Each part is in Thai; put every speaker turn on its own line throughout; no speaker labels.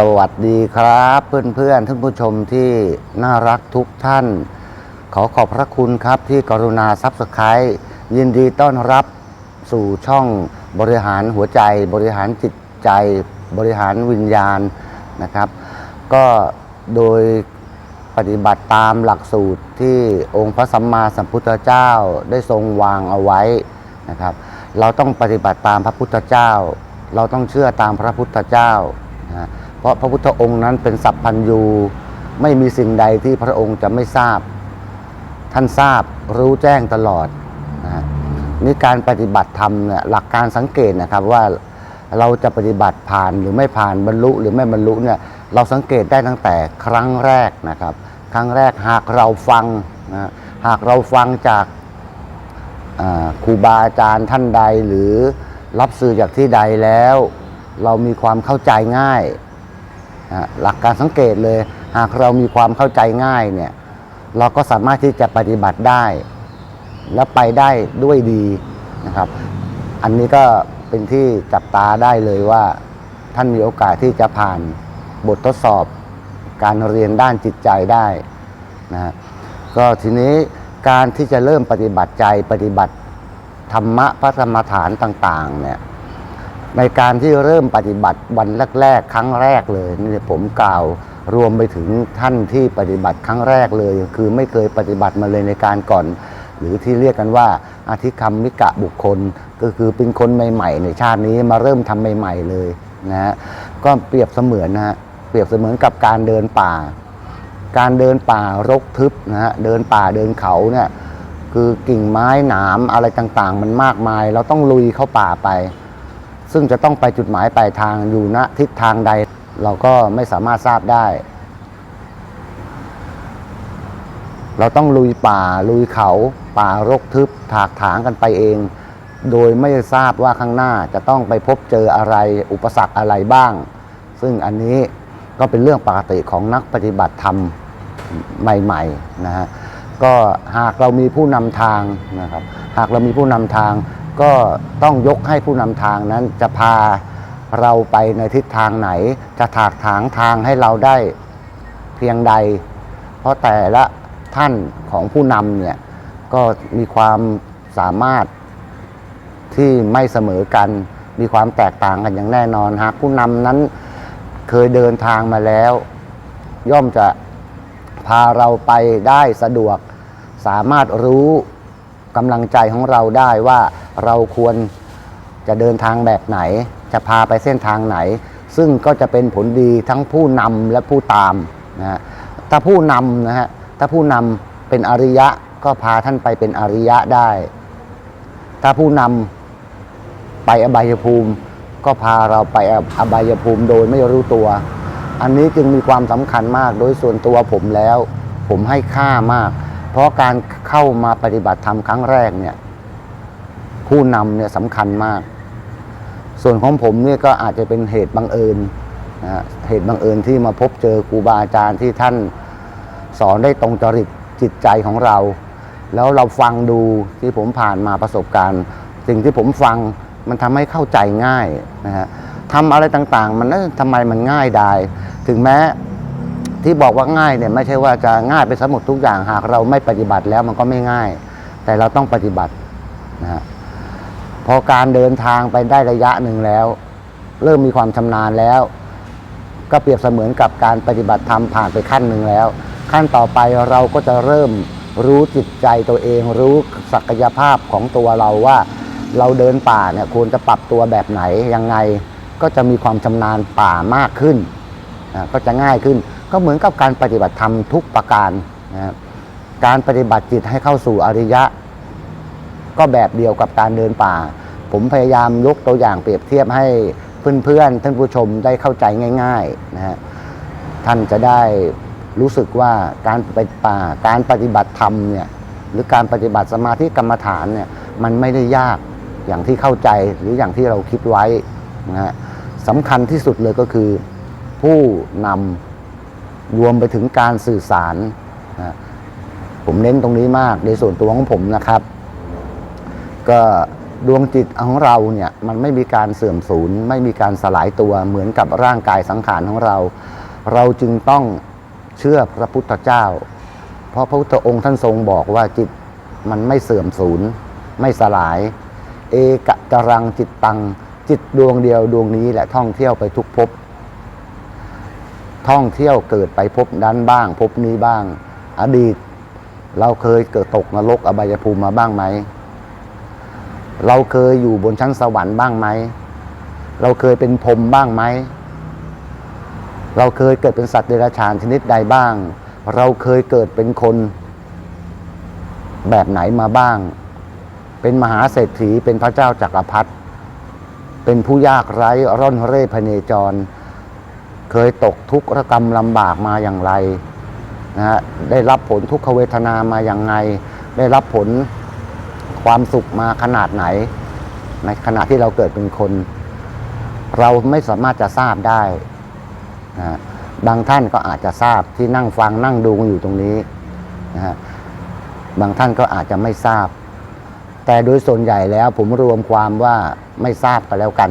สวัสดีครับเพื่อนๆท่านผู้ชมที่น่ารักทุกท่าน ขอขอบพระคุณครับที่กรุณาซับสไครต์ยินดีต้อนรับสู่ช่องบริหารหัวใจ บริหารจิตใจบริหารวิญญาณนะครับ ก็โดยปฏิบัติตามหลักสูตรที่องค์พระสัมมาสัมพุทธเจ้าได้ทรงวางเอาไว้นะครับ เราต้องปฏิบัติตามพระพุทธเจ้า เราต้องเชื่อตามพระพุทธเจ้านะ เพราะพระพุทธองค์นั้นเป็นสัพพัญญูไม่มีสิ่งใดที่พระองค์จะไม่ทราบ ท่านทราบรู้แจ้งตลอดนะนี่การปฏิบัติธรรมเนี่ยหลักการสังเกตนะครับว่าเราจะปฏิบัติผ่านหรือไม่ผ่านบรรลุหรือไม่บรรลุเนี่ยเราสังเกตได้ตั้งแต่ครั้งแรกนะครับ ครั้งแรกหากเราฟังนะหากเราฟังจากครูบาอาจารย์ท่านใดหรือรับสื่อจากที่ใดแล้ว เรามีความเข้าใจง่าย หลักการสังเกตเลย หากเรามีความเข้าใจง่ายเนี่ยเราก็สามารถที่จะปฏิบัติได้ และไปได้ด้วยดีนะครับ อันนี้ก็เป็นที่จับตาได้เลยว่า ท่านมีโอกาสที่จะผ่านบททดสอบการเรียนด้านจิตใจได้นะฮะก็ทีนี้การที่จะเริ่มปฏิบัติใจปฏิบัติธรรมะพระธรรมฐานต่าง ๆ เนี่ย ในการที่เริ่มปฏิบัติวันแรก ๆ ครั้งแรกเลยนี่ผมกล่าวรวมไปถึงท่านที่ปฏิบัติครั้งแรกเลย คือไม่เคยปฏิบัติมาเลยในการก่อน หรือที่เรียกกันว่าอาธิคำมิกะบุคคล ก็คือเป็นคนใหม่ ๆ ในชาตินี้มาเริ่มทำใหม่ ๆ เลยนะฮะก็เปรียบเสมือนนะฮะเปรียบเสมือนกับการเดินป่า การเดินป่ารกทึบนะฮะเดินป่าเดินเขาเนี่ยคือกิ่งไม้หนามอะไรต่างๆ มันมากมาย เราต้องลุยเข้าป่าไป ซึ่งจะต้องไปจุดหมายปลายทางอยู่ณทิศทางใด เราก็ไม่สามารถทราบได้ เราต้องลุยป่าลุยเขา ป่ารกทึบถากถางกันไปเอง โดยไม่ทราบว่าข้างหน้าจะต้องไปพบเจออะไรอุปสรรคอะไรบ้าง ซึ่งอันนี้ก็เป็นเรื่องปกติของนักปฏิบัติธรรมใหม่ๆนะฮะก็หากเรามีผู้นำทางนะครับ หากเรามีผู้นำทาง ก็ต้องยกให้ผู้นำทางนั้นจะพาเราไปในทิศทางไหน จะถากถางทางให้เราได้เพียงใด เพราะแต่ละท่านของผู้นำเนี่ยก็มีความสามารถที่ไม่เสมอกัน มีความแตกต่างกันอย่างแน่นอนหากผู้นำนั้นเคยเดินทางมาแล้ว ย่อมจะพาเราไปได้สะดวก สามารถรู้ กำลังใจของเราได้ว่าเราควรจะเดินทางแบบไหน จะพาไปเส้นทางไหน ซึ่งก็จะเป็นผลดีทั้งผู้นำและผู้ตามนะฮะถ้าผู้นำนะฮะถ้าผู้นำเป็นอริยะก็พาท่านไปเป็นอริยะได้ ถ้าผู้นำไปอบายภูมิ ก็พาเราไปอบายภูมิโดยไม่รู้ตัว อันนี้จึงมีความสำคัญมากโดยส่วนตัวผมแล้ว ผมให้ค่ามาก ราะการเข้ามาปฏิบัติธรรมครั้งแรกเนี่ย ผู้นำเนี่ยสำคัญมาก ส่วนของผมเนี่ยก็อาจจะเป็นเหตุบังเอิญนะเหตุบังเอิญที่มาพบเจอครูบาอาจารย์ที่ท่านสอนได้ตรงจริตจิตใจของเรา แล้วเราฟังดูที่ผมผ่านมาประสบการณ์ สิ่งที่ผมฟังมันทำให้เข้าใจง่ายนะฮะทำอะไรต่างๆ มันทำไมมันง่ายได้ถึงแม้ ที่บอกว่าง่ายเนี่ยไม่ใช่ว่าจะง่ายไปสมหมดทุกอย่างหากเราไม่ปฏิบัติแล้วมันก็ไม่ง่าย แต่เราต้องปฏิบัตินะฮะพอการเดินทางไปได้ระยะหนึ่งแล้ว เริ่มมีความชำนาญแล้ว ก็เปรียบเสมือนกับการปฏิบัติธรรมผ่านไปขั้นหนึ่งแล้ว ขั้นต่อไปเราก็จะเริ่มรู้จิตใจตัวเอง รู้ศักยภาพของตัวเราว่า เราเดินป่าเนี่ยควรจะปรับตัวแบบไหนยังไง ก็จะมีความชำนาญป่ามากขึ้นก็จะง่ายขึ้น ก็เหมือนกับการปฏิบัติธรรมทุกประการนะครับการปฏิบัติจิตให้เข้าสู่อริยะ ก็แบบเดียวกับการเดินป่า ผมพยายามยกตัวอย่างเปรียบเทียบให้เพื่อนๆท่านผู้ชมได้เข้าใจง่ายๆนะฮะท่านจะได้รู้สึกว่าการไปป่าการปฏิบัติธรรมเนี่ยหรือการปฏิบัติสมาธิกรรมฐานเนี่ยมันไม่ได้ยากอย่างที่เข้าใจหรืออย่างที่เราคิดไว้นะฮะสำคัญที่สุดเลยก็คือผู้นำ รวมไปถึงการสื่อสาร ผมเน้นตรงนี้มากในส่วนตัวของผมนะครับ ก็ดวงจิตของเราเนี่ยมันไม่มีการเสื่อมสูญไม่มีการสลายตัวเหมือนกับร่างกายสังขารของเรา เราจึงต้องเชื่อพระพุทธเจ้า เพราะพระพุทธองค์ท่านทรงบอกว่าจิตมันไม่เสื่อมสูญไม่สลาย เอกจรังจิตตังจิตดวงเดียวดวงนี้แหละท่องเที่ยวไปทุกภพ ท่องเที่ยวเกิดไปพนั้นบ้างภพนี้บ้าง อดีต เราเคยเกิดตกนรกอบายภูมิมาบ้างไหม เราเคยอยู่บนชั้นสวรรค์บ้างไหม เราเคยเป็นพรมบ้างไหม เราเคยเกิดเป็นสัตว์เดรัจฉานชนิดใดบ้าง เราเคยเกิดเป็นคน แบบไหนมาบ้าง เป็นมหาเศรษฐีเป็นพระเจ้าจักรพรรดิเป็นผู้ยากไร้ร่อนเร่พเนจร เคยตกทุกข์ระกรรมลำบากมาอย่างไรนะฮะได้รับผลทุกขเวทนามาอย่างไง ได้รับผลความสุขมาขนาดไหน ในขณะที่เราเกิดเป็นคน เราไม่สามารถจะทราบได้นะฮะบางท่านก็อาจจะทราบที่นั่งฟังนั่งดูอยู่ตรงนี้นะฮะบางท่านก็อาจจะไม่ทราบ แต่โดยส่วนใหญ่แล้วผมรวมความว่าไม่ทราบกันแล้วกัน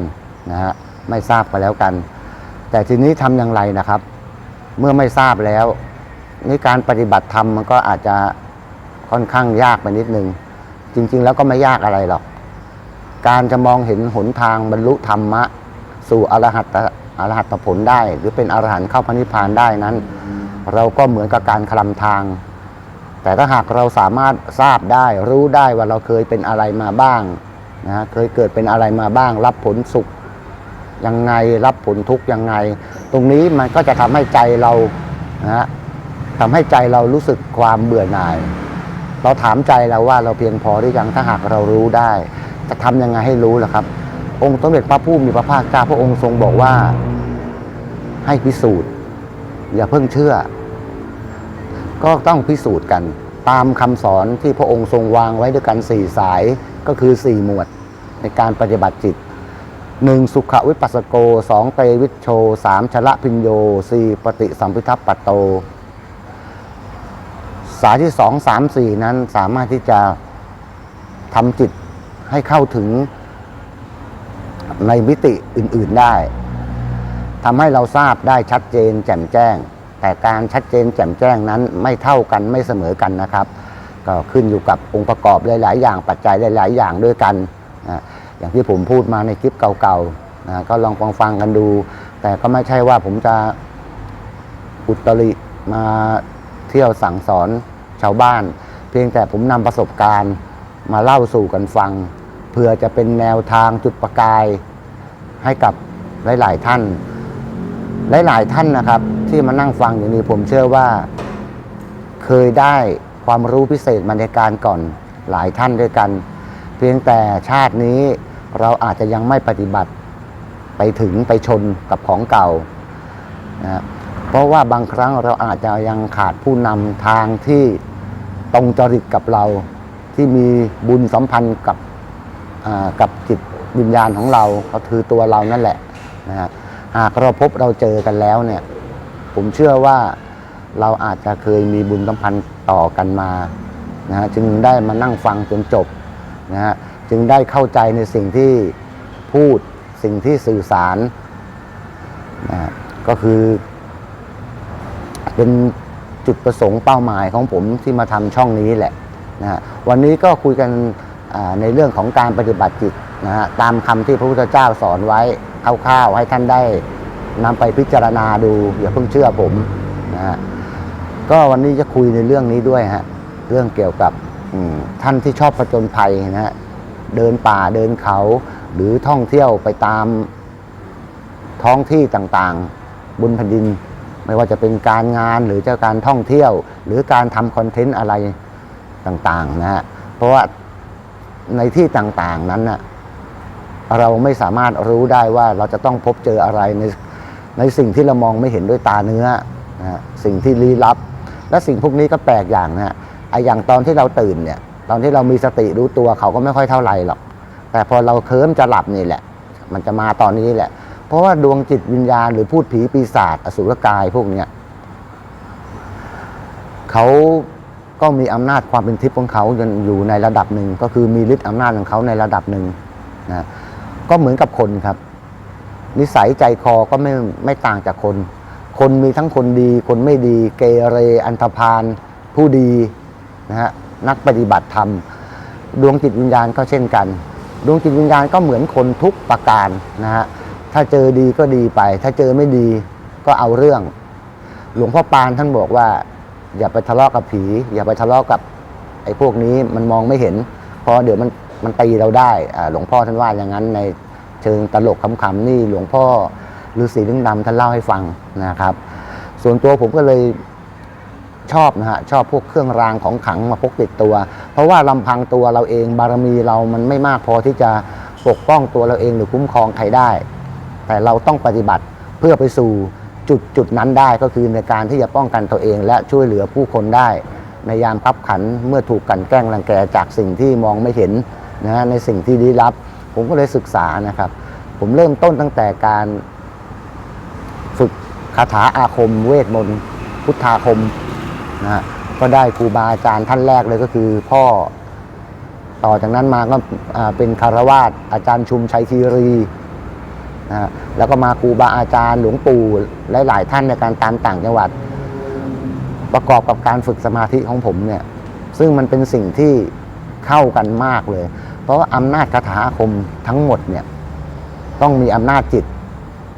นะฮะไม่ทราบกันแล้วกัน แต่ทีนี้ทำอย่างไรนะครับ เมื่อไม่ทราบแล้วนี่การปฏิบัติธรรมมันก็อาจจะค่อนข้างยากไปนิดนึง จริง ๆ แล้วก็ไม่ยากอะไรหรอก การจะมองเห็นหนทางบรรลุธรรมะ สู่อรหัตอรหัตผลได้ หรือเป็นอรหันต์เข้าพระนิพพานได้นั้น เราก็เหมือนกับการคลำทาง แต่ถ้าหากเราสามารถทราบได้ รู้ได้ว่าเราเคยเป็นอะไรมาบ้างนะเคยเกิดเป็นอะไรมาบ้าง รับผลสุข ยังไงรับผลทุกข์ยังไง ตรงนี้มันก็จะทำให้ใจเรานะฮะทำให้ใจเรารู้สึกความเบื่อหน่าย เราถามใจเราว่าเราเพียงพอหรือยังถ้าหากเรารู้ได้ จะทำยังไงให้รู้ล่ะครับ องค์สมเด็จพระผู้มีพระภาคเจ้าพระองค์ทรงบอกว่า ให้พิสูจน์ อย่าเพิ่งเชื่อ ก็ต้องพิสูจน์กัน ตามคำสอนที่พระองค์ทรงวางไว้ด้วยกันสี่สายก็คือสี่หมวดในการปฏิบัติจิต หนึ่งสุขวิปัสสโกสองเตวิชโชสามชละพิญโยสี่ปฏิสัมพิทัปปโต สายที่สองสามสี่นั้นสามารถที่จะทำจิตให้เข้าถึงในมิติอื่น ๆได้ทำให้เราทราบได้ชัดเจนแจ่มแจ้ง แต่การชัดเจนแจ่มแจ้งนั้นไม่เท่ากันไม่เสมอกันนะครับ ก็ขึ้นอยู่กับองค์ประกอบหลาย ๆ อย่างปัจจัยหลาย ๆ อย่างด้วยกันนะ อย่างที่ผมพูดมาในคลิปเก่าๆนะก็ลองฟังฟังกันดู แต่ก็ไม่ใช่ว่าผมจะอุตริมาเที่ยวสั่งสอนชาวบ้าน เพียงแต่ผมนำประสบการณ์มาเล่าสู่กันฟัง เพื่อจะเป็นแนวทางจุดประกาย ให้กับหลาย ๆ ท่าน หลาย ๆ ท่านนะครับ ที่มานั่งฟังอย่างนี้ผมเชื่อว่าเคยได้ความรู้พิเศษมาในการก่อนหลายท่านด้วยกัน เพียงแต่ชาตินี้เราอาจจะยังไม่ปฏิบัติไปถึงไปชนกับของเก่านะเพราะว่าบางครั้งเราอาจจะยังขาดผู้นำทางที่ตรงจริตกับเราที่มีบุญสัมพันธ์กับกับจิตวิญญาณของเราก็คือตัวเรานั่นแหละนะฮะหากเราพบเราเจอกันแล้วเนี่ย ผมเชื่อว่าเราอาจจะเคยมีบุญสัมพันธ์ต่อกันมานะฮะจึงได้มานั่งฟังจนจบ นะฮะจึงได้เข้าใจในสิ่งที่พูดสิ่งที่สื่อสารนะก็คือ เป็นจุดประสงค์เป้าหมายของผมที่มาทำช่องนี้แหละนะฮะวันนี้ก็คุยกันในเรื่องของการปฏิบัติจิตนะฮะตามคำที่พระพุทธเจ้าสอนไว้คร่าวๆให้ท่านได้นำไปพิจารณาดูอย่าเพิ่งเชื่อผมนะฮะก็วันนี้จะคุยในเรื่องนี้ด้วยฮะเรื่องเกี่ยวกับ ท่านที่ชอบผจญภัยนะฮะเดินป่าเดินเขา หรือท่องเที่ยวไปตามท้องที่ต่างๆ บนแผ่นดิน ไม่ว่าจะเป็นการงานหรือจะการท่องเที่ยว หรือการทำคอนเทนต์อะไรต่างๆนะฮะเพราะว่าในที่ต่างๆนั้นนะเราไม่สามารถรู้ได้ว่าเราจะต้องพบเจออะไรในในสิ่งที่เรามองไม่เห็นด้วยตาเนื้อนะฮะสิ่งที่ลี้ลับ และสิ่งพวกนี้ก็แปลกอย่างนะฮะ ไออย่างตอนที่เราตื่นเนี่ย ตอนที่เรามีสติรู้ตัวเขาก็ไม่ค่อยเท่าไหร่หรอก แต่พอเราเคลิ้มจะหลับนี่แหละ มันจะมาตอนนี้แหละ เพราะว่าดวงจิตวิญญาณหรือพูดผีปีศาจอสุรกายพวกเนี้ยเขาก็มีอำนาจความเป็นทิพย์ของเขาอยู่อยู่ในระดับหนึ่งก็คือมีฤทธิ์อำนาจของเขาในระดับหนึ่งนะก็เหมือนกับคนครับ นิสัยใจคอก็ไม่ไม่ต่างจากคน คนมีทั้งคนดี คนไม่ดี เกเรอันธพาลผู้ดี นะฮะนักปฏิบัติธรรม ดวงจิตวิญญาณก็เช่นกัน ดวงจิตวิญญาณก็เหมือนคนทุกประการนะฮะถ้าเจอดีก็ดีไป ถ้าเจอไม่ดีก็เอาเรื่อง หลวงพ่อปานท่านบอกว่า อย่าไปทะเลาะกับผี อย่าไปทะเลาะกับไอ้พวกนี้มันมองไม่เห็นเพราะเดี๋ยวมันมันตีเราได้หลวงพ่อท่านว่าอย่างนั้นในเชิงตลกขำๆนี่หลวงพ่อฤาษีลึงดำท่านเล่าให้ฟังนะครับ ส่วนตัวผมก็เลย ชอบนะฮะชอบพวกเครื่องรางของขลังมาพกติดตัว เพราะว่าลำพังตัวเราเองบารมีเรามันไม่มากพอที่จะปกป้องตัวเราเองหรือคุ้มครองใครได้ แต่เราต้องปฏิบัติเพื่อไปสู่จุดจุดนั้นได้ก็คือในการที่จะป้องกันตัวเอง และช่วยเหลือผู้คนได้ ในยามคับขันเมื่อถูกกันแกล้งรังแกจากสิ่งที่มองไม่เห็นนะฮะในสิ่งที่ลี้ลับ ผมก็เลยศึกษานะครับ ผมเริ่มต้นตั้งแต่การฝึกคาถาอาคม เวทมนต์พุทธาคม นะฮะก็ได้ครูบาอาจารย์ท่านแรกเลยก็คือพ่อ ต่อจากนั้นมาก็เป็นคารวาสอาจารย์ชุมชัยคีรีนะฮะแล้วก็มาครูบาอาจารย์หลวงปู่หลาย ๆ ท่านในการตามต่างจังหวัด ประกอบกับการฝึกสมาธิของผมเนี่ย ซึ่งมันเป็นสิ่งที่เข้ากันมากเลย เพราะว่าอำนาจคาถาอาคมทั้งหมดเนี่ย ต้องมีอำนาจจิต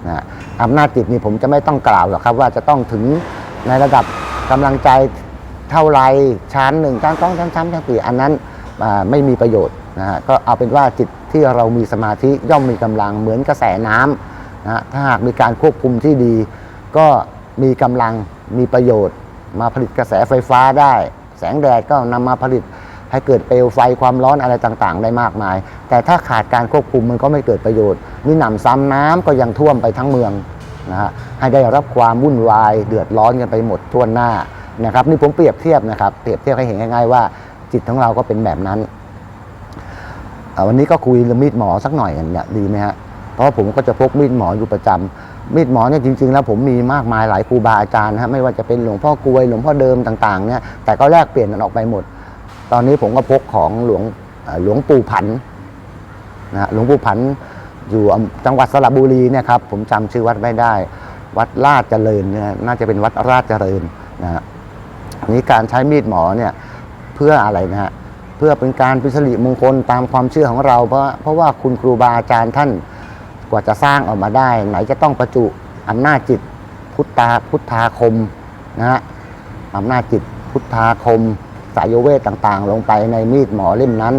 นะอำนาจจิตนี่ผมจะไม่ต้องกล่าวหรอกครับ ว่าจะต้องถึงในระดับ กำลังใจเท่าไรชั้นหนึ่งชั้นสองชั้นสามชั้นสี่อันนั้นไม่มีประโยชน์นะฮะก็เอาเป็นว่าจิตที่เรามีสมาธิย่อมมีกำลังเหมือนกระแสน้ำนะฮะถ้าหากมีการควบคุมที่ดี ก็มีกำลังมีประโยชน์ มาผลิตกระแสไฟฟ้าได้ แสงแดดก็นำมาผลิตให้เกิดเปลวไฟความร้อนอะไรต่างๆ ได้มากมาย แต่ถ้าขาดการควบคุมมันก็ไม่เกิดประโยชน์ มีหนำซ้ำน้ำก็ยังท่วมไปทั้งเมือง นะฮะให้ได้รับความวุ่นวายเดือดร้อนกันไปหมดทั่วหน้านะครับนี่ผมเปรียบเทียบนะครับเปรียบเทียบให้เห็นง่ายๆว่าจิตของเราก็เป็นแบบนั้นวันนี้ก็คุยเรื่องมีดหมอสักหน่อยกันเนี่ยดีไหมฮะเพราะผมก็จะพกมีดหมออยู่ประจำมีดหมอเนี่ยจริงๆแล้วผมมีมากมายหลายครูบาอาจารย์ฮะไม่ว่าจะเป็นหลวงพ่อกลวยหลวงพ่อเดิมต่างๆเนี่ยแต่ก็แลกเปลี่ยนกันออกไปหมด ตอนนี้ผมก็พกของหลวงหลวงปู่ผันนะฮะหลวงปู่ผัน อยู่จังหวัดสระบุรีเนี่ยครับผมจำชื่อวัดไม่ได้ วัดราชเจริญเนี่ยน่าจะเป็นวัดราชเจริญนะฮะนี้การใช้มีดหมอเนี่ยเพื่ออะไรนะฮะเพื่อเป็นการเป็นสิริมงคลตามความเชื่อของเรา เพราะเพราะว่าคุณครูบาอาจารย์ท่านกว่าจะสร้างออกมาได้ ไหนจะต้องประจุอำนาจจิตพุทธาพุทธาคมนะฮะอำนาจจิตพุทธาคม สายเวทต่างๆ ลงไปในมีดหมอเล่มนั้น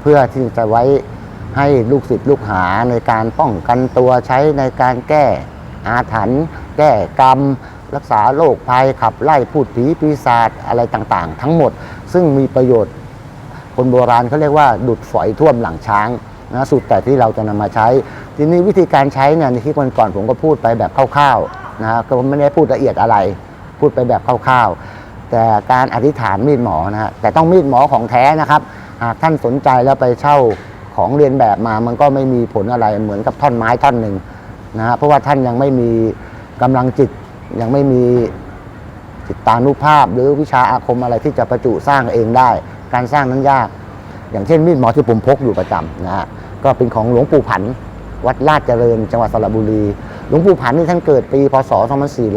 เพื่อที่จะไว้ ให้ลูกศิษย์ลูกหาในการป้องกันตัวใช้ในการแก้อาถรรพ์แก้กรรม รักษาโรคภัยขับไล่พูดผีปีศาจอะไรต่างๆ ทั้งหมด ซึ่งมีประโยชน์ คนโบราณเขาเรียกว่าดุดฝอยท่วมหลังช้างนะสุดแต่ที่เราจะนำมาใช้ ทีนี้วิธีการใช้เนี่ยในที่วันก่อนผมก็พูดไปแบบคร่าวๆนะก็ไม่ได้พูดละเอียดอะไร พูดไปแบบคร่าวๆ แต่การอธิษฐานมีดหมอนะฮะแต่ต้องมีดหมอของแท้นะครับ หากท่านสนใจแล้วไปเช่า ของเรียนแบบมามันก็ไม่มีผลอะไรเหมือนกับท่อนไม้ท่อนหนึ่งนะฮะเพราะว่าท่านยังไม่มีกำลังจิตยังไม่มีจิตตานุภาพ หรือวิชาอาคมอะไรที่จะประจุสร้างเองได้ การสร้างนั้นยาก อย่างเช่นมีดหมอที่ผมพกอยู่ประจำนะฮะก็เป็นของหลวงปู่ผัน วัดลาดเจริญ จังหวัดสระบุรี หลวงปู่ผันนี่ท่านเกิดปีพศ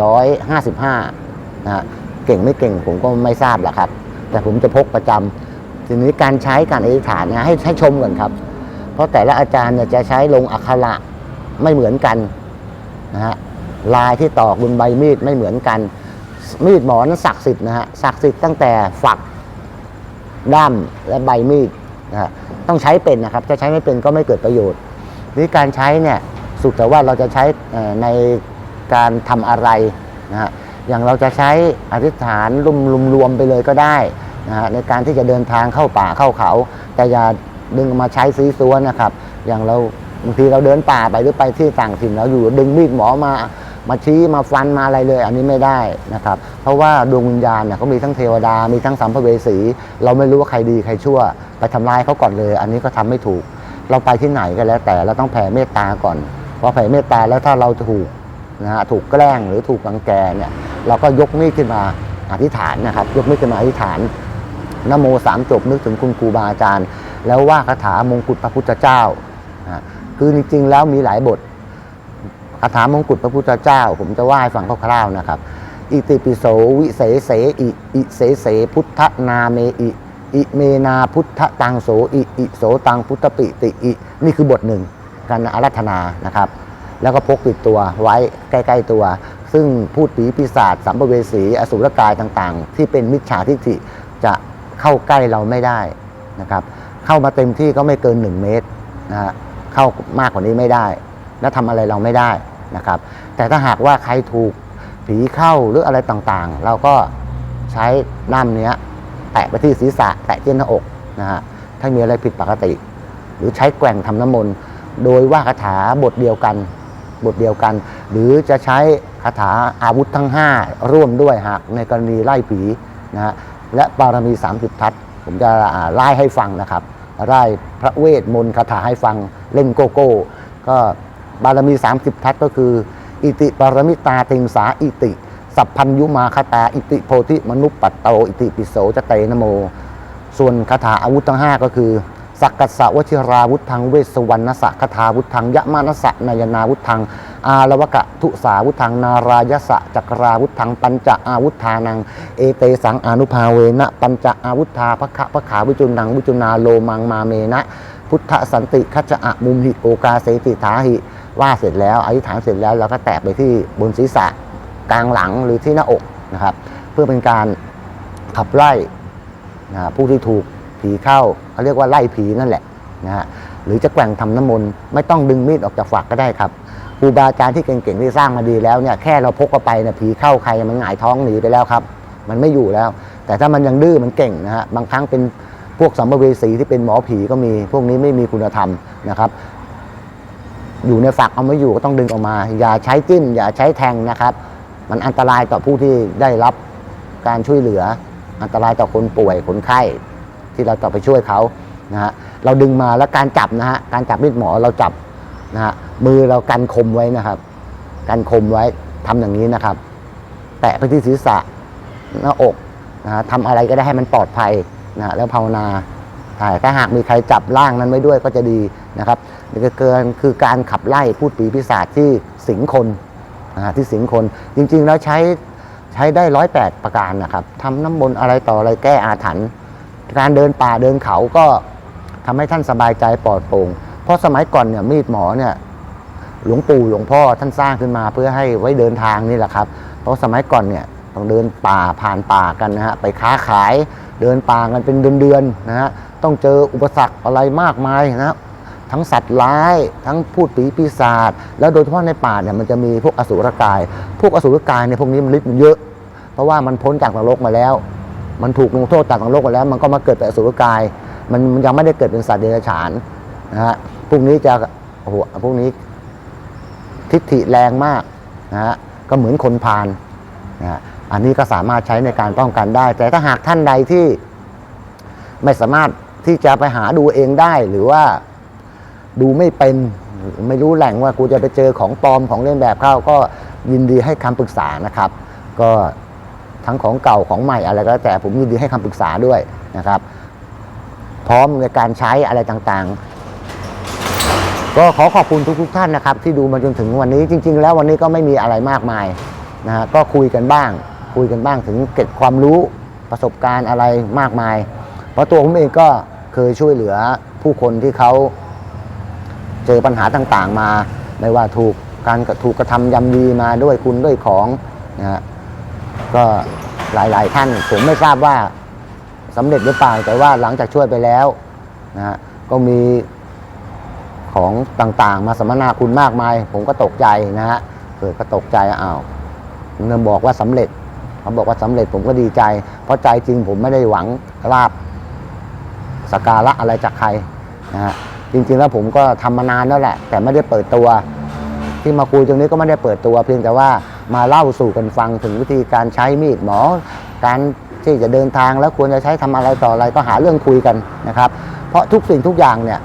2455นะฮะเก่งไม่เก่งผมก็ไม่ทราบหรอกครับ แต่ผมจะพกประจำ ทีนี้การใช้การอธิษฐานนี่ยให้ให้ชมก่อนครับ เพราะแต่ละอาจารย์เนี่ยจะใช้ลงอักขระไม่เหมือนกันนะฮะลายที่ตอกบนใบมีดไม่เหมือนกัน มีดหมอนั้นศักดิ์สิทธิ์นะฮะศักดิ์สิทธิ์ตั้งแต่ฝักด้ามและใบมีดนะฮะต้องใช้เป็นนะครับถ้าใช้ไม่เป็นก็ไม่เกิดประโยชน์นี่การใช้เนี่ยสุดแต่ว่าเราจะใช้ในการทำอะไรนะฮะอย่างเราจะใช้อธิษฐานรวมรวมรวมไปเลยก็ได้ นะฮะในการที่จะเดินทางเข้าป่าเข้าเขา แต่อย่าดึงมาใช้ซีซัวนะครับ อย่างเราบางทีเราเดินป่าไปหรือไปที่ต่างถิ่นเราอยู่ดึงมีดหมอมามาชี้มาฟันมาอะไรเลย อันนี้ไม่ได้นะครับ เพราะว่าดวงวิญญาณเนี่ยเขามีทั้งเทวดา มีทั้งสัมภเวสี เราไม่รู้ว่าใครดีใครชั่ว ไปทำลายเขาก่อนเลย อันนี้ก็ทำไม่ถูก เราไปที่ไหนก็แล้ว แต่เราต้องแผ่เมตตาก่อนพอแผ่เมตตาแล้วถ้าเราถูกนะฮะถูกแกล้งหรือถูกรังแกเนี่ยเราก็ยกมีดขึ้นมาอธิษฐานนะครับ ยกมีดขึ้นมาอธิษฐาน นโมสามจบนึกถึงคุณครูบาอาจารย์ แล้วว่าคาถามงกุฎพระพุทธเจ้าคือจริงๆแล้วมีหลายบทคาถามงกุฎพระพุทธเจ้า ผมจะว่าให้ฟังคร่าวๆนะครับ อิติปิโสวิเศเสอิอิเสเสพุทธนาเมอิอิเมนาพุทธตังโสอิอิโสตังพุทธปิติอินี่คือบทหนึ่งการอารัธนานะครับ แล้วก็พกติดตัวไว้ใกล้ ๆตัว ซึ่งพูดผีปีศาจสัมภเวสีอสุรกายต่างๆ ที่เป็นมิจฉาทิฏฐิจะ เข้าใกล้เราไม่ได้นะครับ เข้ามาเต็มที่ก็ไม่เกิน 1 เมตรนะฮะเข้ามากกว่านี้ไม่ได้ และทำอะไรเราไม่ได้นะครับ แต่ถ้าหากว่าใครถูกผีเข้าหรืออะไรต่างๆ เราก็ใช้น้ำเนี้ยแตะไปที่ศีรษะแตะที่หน้าอกนะฮะถ้ามีอะไรผิดปกติ หรือใช้แกว่งทำน้ำมนต์โดยว่าคาถาบทเดียวกันบทเดียวกัน หรือจะใช้คาถาอาวุธทั้ง 5 ร่วมด้วยหากในกรณีไล่ผีนะฮะ และบารมี 30 ทัศผมจะไล่ให้ฟังนะครับไล่พระเวทมนต์คาถาให้ฟังเล่นโกโก้ ก็บารมี 30 ทัศก็คือ อิติปารมิตาติงสาอิติ สัพพัญยุมาคาตา อิติโพธิมนุปปัตโต อิติปิโสจเตนะโม ส่วนคาถาอาวุธทั้ง 5 ก็คือ สักกัสสะวชิราวุธทังเวสวรรณสะคาถาวุธทังยะมานัสะนายนาวุธทัง อาลวกะทุสาวุธังนารายสะจักราวุธังปัญจอาวุธานัง เอเตสังอนุภาเวนะปัญจอาวุธาพระคะพระขาวิจุนังวิจุนาโลมังมาเมนะ พุทธสันติคัจะอะมุมหิโอกาเสติถาหิว่าเสร็จแล้วอธิษฐานเสร็จแล้วเราก็แตะไปที่บนศีรษะกลางหลังหรือที่หน้าอกนะครับ เพื่อเป็นการขับไล่นะผู้ที่ถูกผีเข้าเขาเรียกว่าไล่ผีนั่นแหละนะฮะหรือจะแกว่งทำน้ำมนต์ไม่ต้องดึงมีดออกจากฝักก็ได้ครับ ครูบาอาจารย์ที่เก่งๆที่สร้างมาดีแล้วเนี่ยแค่เราพกเข้าไปเนี่ยผีเข้าใครมันหงายท้องหนีไปแล้วครับ มันไม่อยู่แล้ว แต่ถ้ามันยังดื้อมันเก่งนะฮะบางครั้งเป็นพวกสัมภเวสีที่เป็นหมอผีก็มี พวกนี้ไม่มีคุณธรรมนะครับ อยู่ในฝักเอาไม่อยู่ก็ต้องดึงออกมา อย่าใช้จิ้ม อย่าใช้แทงนะครับ มันอันตรายต่อผู้ที่ได้รับการช่วยเหลือ อันตรายต่อคนป่วยคนไข้ที่เราต่อไปช่วยเขานะฮะเราดึงมาแล้วการจับนะฮะการจับมีดหมอเราจับนะฮะ มือเรากันคมไว้นะครับ กันคมไว้ทำอย่างนี้นะครับ แตะไปที่ศีรษะหน้าอกนะฮะทำอะไรก็ได้ให้มันปลอดภัยนะฮะแล้วภาวนาใช่ถ้าหากมีใครจับร่างนั้นไว้ด้วยก็จะดีนะครับนี่ก็เกินคือการขับไล่พูดผีปีศาจที่สิงคนนะฮะที่สิงคนจริงๆแล้วใช้ใช้ได้ร้อยแปดประการนะครับทำน้ำมนต์อะไรต่ออะไรแก้อาถรรพ์การเดินป่าเดินเขาก็ทำให้ท่านสบายใจปลอดโปร่งเพราะสมัยก่อนเนี่ยมีดหมอเนี่ย หลวงปู่หลวงพ่อท่านสร้างขึ้นมาเพื่อให้ไว้เดินทางนี่แหละครับ เพราะสมัยก่อนเนี่ยต้องเดินป่าผ่านป่ากันนะฮะไปค้าขายเดินป่ากันเป็นเดือนๆนะฮะต้องเจออุปสรรคอะไรมากมายนะฮะทั้งสัตว์ร้ายทั้งพูดผีปีศาจแล้วโดยเฉพาะในป่าเนี่ยมันจะมีพวกอสุรกาย พวกอสุรกายเนี่ยพวกนี้มันฤทธิ์มันเยอะ เพราะว่ามันพ้นจากนรกมาแล้ว มันถูกลงโทษจากนรกมาแล้ว มันก็มาเกิดเป็นอสุรกาย มันยังไม่ได้เกิดเป็นสัตว์เดรัจฉานนะฮะพวกนี้จะโอ้โหพวกนี้ ทิฏฐิแรงมากนะฮะก็เหมือนคนพาลนะฮะอันนี้ก็สามารถใช้ในการป้องกันได้ แต่ถ้าหากท่านใดที่ไม่สามารถที่จะไปหาดูเองได้หรือว่าดูไม่เป็นไม่รู้แหล่งว่ากูจะไปเจอของปลอมของเล่นแบบเข้าก็ยินดีให้คำปรึกษานะครับ ก็ทั้งของเก่าของใหม่อะไรก็แล้วแต่ผมยินดีให้คำปรึกษาด้วยนะครับ พร้อมในการใช้อะไรต่างๆ ก็ขอขอบคุณทุกๆท่านนะครับ ที่ดูมาจนถึงวันนี้จริง ๆ แล้ววันนี้ก็ไม่มีอะไรมากมายนะฮะก็คุยกันบ้าง คุยกันบ้างถึงเก็บความรู้ประสบการณ์อะไรมากมาย เพราะตัวผมเองก็เคยช่วยเหลือผู้คนที่เขาเจอปัญหาต่างๆมา ไม่ว่าถูกการถูกกระทำยำดีมาด้วยคุณด้วยของนะฮะก็หลายๆท่านผมไม่ทราบว่าสำเร็จหรือเปล่าแต่ว่าหลังจากช่วยไปแล้วนะฮะก็มี ของต่างๆ มาสัมมนาคุณมากมาย ผมก็ตกใจนะฮะเกิดก็ตกใจอ้าวเงินบอกว่าสำเร็จเขาบอกว่าสำเร็จผมก็ดีใจ เพราะใจจริงผมไม่ได้หวังลาบสกการะอะไรจากใครนะฮะจริงๆแล้วผมก็ทำมานานแล้วแหละ แต่ไม่ได้เปิดตัวที่มาคุยตรงนี้ก็ไม่ได้เปิดตัว เพียงแต่ว่ามาเล่าสู่กันฟังถึงวิธีการใช้มีดหมอ การที่จะเดินทางแล้วควรจะใช้ทำอะไรต่ออะไรก็หาเรื่องคุยกันนะครับ เพราะทุกสิ่งทุกอย่างเนี่ย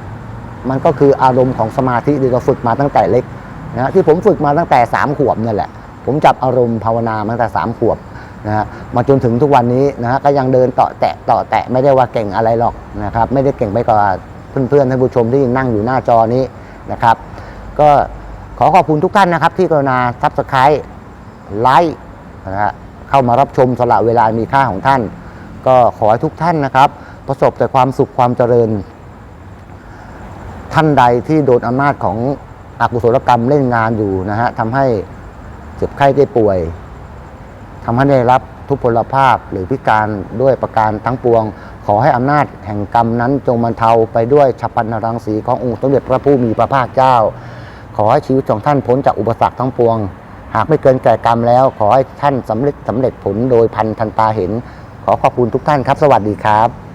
มันก็คืออารมณ์ของสมาธิที่เราฝึกมาตั้งแต่เล็กนะที่ผมฝึกมาตั้งแต่3ขวบนั่นแหละ ผมจับอารมณ์ภาวนามาตั้งแต่3ขวบนะฮะมาจนถึงทุกวันนี้นะฮะก็ยังเดินต่อแตะต่อแตะไม่ได้ว่าเก่งอะไรหรอกนะครับไม่ได้เก่งไปกว่าเพื่อนๆท่านผู้ชมที่นั่งอยู่หน้าจอนี้นะครับ ก็ขอขอบคุณทุกท่านนะครับ ที่กรุณาซับสไครต์ไลค์นะฮะเข้ามารับชมสละเวลามีค่าของท่าน ก็ขอให้ทุกท่านนะครับ ประสบแต่ความสุขความเจริญ ท่านใดที่โดนอำนาจของอกุศลกรรมเล่นงานอยู่นะฮะทำให้เจ็บไข้ได้ป่วยทำให้ได้รับทุพพลภาพหรือพิการด้วยประการทั้งปวง ขอให้อำนาจแห่งกรรมนั้นจงบรรเทาไปด้วยฉับพลันรังสีขององค์สมเด็จพระผู้มีพระภาคเจ้า ขอให้ชีวิตของท่านพ้นจากอุปสรรคทั้งปวง หากไม่เกินแก่กรรมแล้ว ขอให้ท่านสำเร็จสำเร็จผลโดยพันทันตาเห็น ขอขอบคุณทุกท่านครับ สวัสดีครับ